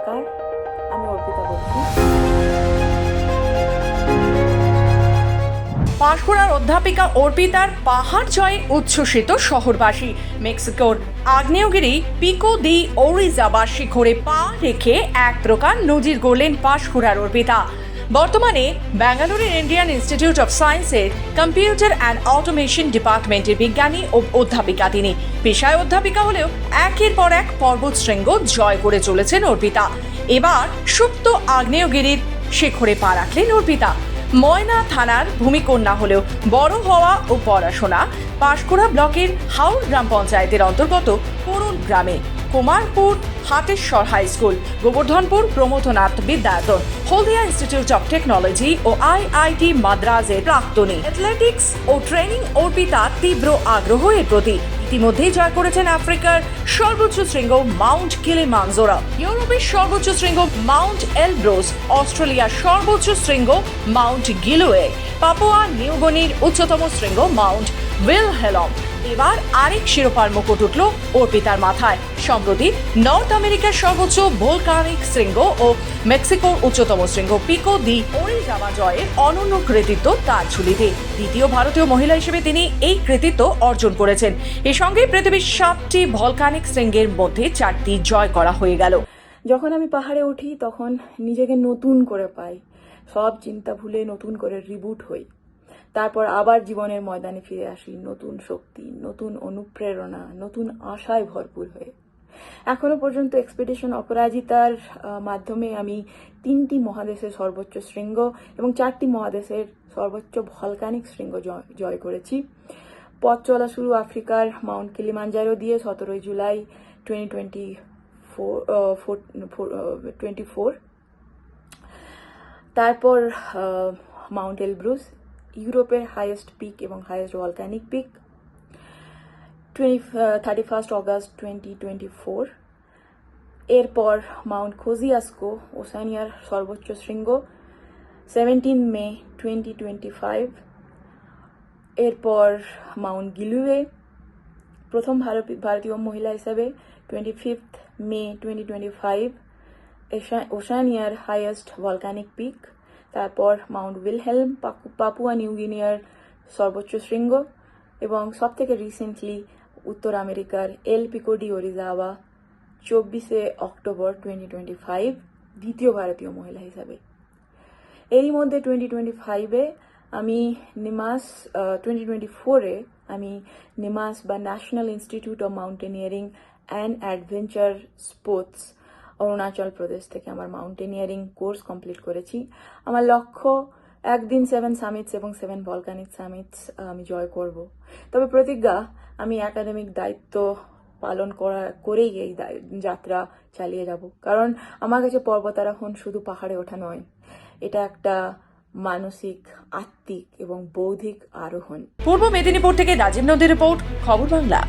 নমস্কার, আমি অর্পিতা বলছি পাঁশকুড়ার অধ্যাপিকা অর্পিতার পাহাড় জয়ে উচ্ছ্বসিত শহরবাসী। মেক্সিকোর আগ্নেয়গিরি পিকো দি ওরিজাবাসী শিখরে পা রেখে এক প্রকার নজির গড়লেন পাঁশকুড়ার অর্পিতা। বর্তমানে ব্যাঙ্গালোরের ইন্ডিয়ান ইনস্টিটিউট অফ সায়েন্সের কম্পিউটার অ্যান্ড অটোমেশন ডিপার্টমেন্টের বিজ্ঞানী ও অধ্যাপিকা তিনি। পেশায় অধ্যাপিকা হলেও একের পর এক পর্বত শৃঙ্গ জয় করে চলেছেন অর্পিতা। এবার সুপ্ত আগ্নেয়গিরির শিখরে পা রাখলেন অর্পিতা। ময়না থানার ভূমিকন্যা হলেও বড় হওয়া ও পড়াশোনা পাঁশকুড়া ব্লকের হাউল গ্রাম পঞ্চায়েতের অন্তর্গত করুল গ্রামে। Kumarpur Hateshwar high school, Gobardhanpur Pramathanath Vidyayatan Haldia institute of technology O IIT মাদ্রাজের প্রাক্তনী। অ্যাথলেটিক্স ও ট্রেনিং অর্পিতা তীব্র আগ্রহ এর প্রতি। ইতিমধ্যেই জয় করেছেন আফ্রিকার সর্বোচ্চ শৃঙ্গ মাউন্ট কিলিমানজোরা ইউরোপের সর্বোচ্চ শৃঙ্গ মাউন্ট এলব্রোস, অস্ট্রেলিয়ার সর্বোচ্চ শৃঙ্গ মাউন্ট গিলোয়ে, পাপুয়া নিউগনির উচ্চতম শৃঙ্গ মাউন্ট উইলহেলম। এবার আরেক শিরোপার মুকুট উঠল অর্পিতার মাথায়। সম্প্রতি নর্থ আমেরিকার সর্বোচ্চ ভোলকানিক শৃঙ্গ ও মেক্সিকোর উচ্চতম শৃঙ্গ পিকো দি ওরিজামা জয়ের অনন্য কৃতিত্ব তার ঝুলিতে। দ্বিতীয় ভারতীয় মহিলা হিসেবে তিনি এই কৃতিত্ব অর্জন করেছেন। এর সঙ্গে পৃথিবীর সাতটি ভলকানিক শৃঙ্গের মধ্যে চারটি জয় করা হয়ে গেল। যখন আমি পাহাড়ে উঠি, তখন নিজেকে নতুন করে পাই। সব চিন্তা ভুলে নতুন করে রিবুট হই। তারপর আবার জীবনের ময়দানে ফিরে আসি নতুন শক্তি, নতুন অনুপ্রেরণা, নতুন আশায় ভরপুর হয়ে। এখনও পর্যন্ত এক্সপেডিশন অপরাজিতার মাধ্যমে আমি তিনটি মহাদেশের সর্বোচ্চ শৃঙ্গ এবং চারটি মহাদেশের সর্বোচ্চ ভলকানিক শৃঙ্গ জয়- করেছি। পথ চলা শুরু আফ্রিকার মাউন্ট কিলিমাঞ্জারো দিয়ে সতেরোই July twenty twenty four twenty four তারপর মাউন্ট এলব্রুস। ইউরোপের হাইয়েস্ট পিক এবং highest volcanic peak twenty thirty first August twenty twenty four এরপর মাউন্ট খোজিয়াস্কো ওসানিয়ার সর্বোচ্চ শৃঙ্গ seventeen May twenty twenty five এরপর মাউন্ট গিলুয়ে প্রথম ভারত- ভারতীয় মহিলা হিসাবে twenty fifth May twenty twenty five ওশানিয়ার highest volcanic peak তারপর মাউন্ট উইলহেলম পাপুয়া নিউগিনিয়ার সর্বোচ্চ শৃঙ্গ এবং সবথেকে রিসেন্টলি উত্তর আমেরিকার এল পিকোডি ওরিজাওয়া চব্বিশে অক্টোবর টোয়েন্টি টোয়েন্টি ফাইভ দ্বিতীয় ভারতীয় মহিলা হিসাবে। এরই মধ্যে টোয়েন্টি টোয়েন্টি ফাইভে আমি নিমাস টোয়েন্টি টোয়েন্টি ফোরে আমি নিমাস বা national institute of mountaineering and adventure sports Arunachal Pradesh থেকে আমার মাউন্টেনিয়ারিং কোর্স কমপ্লিট করেছি। আমার লক্ষ্য, একদিন সেভেন সামিটস এবং সেভেন ভলকানিক সামিটস আমি জয় করব। তবে প্রতিজ্ঞা, আমি একাডেমিক দায়িত্ব পালন করা, করেই এই যাত্রা চালিয়ে যাব। কারণ আমার কাছে পর্বতারোহণ শুধু পাহাড়ে ওঠা নয়, এটা একটা মানসিক, আত্মিক এবং বৌদ্ধিক আরোহণ। পূর্ব মেদিনীপুর থেকে রাজীব নদী রিপোর্ট, খবর বাংলা।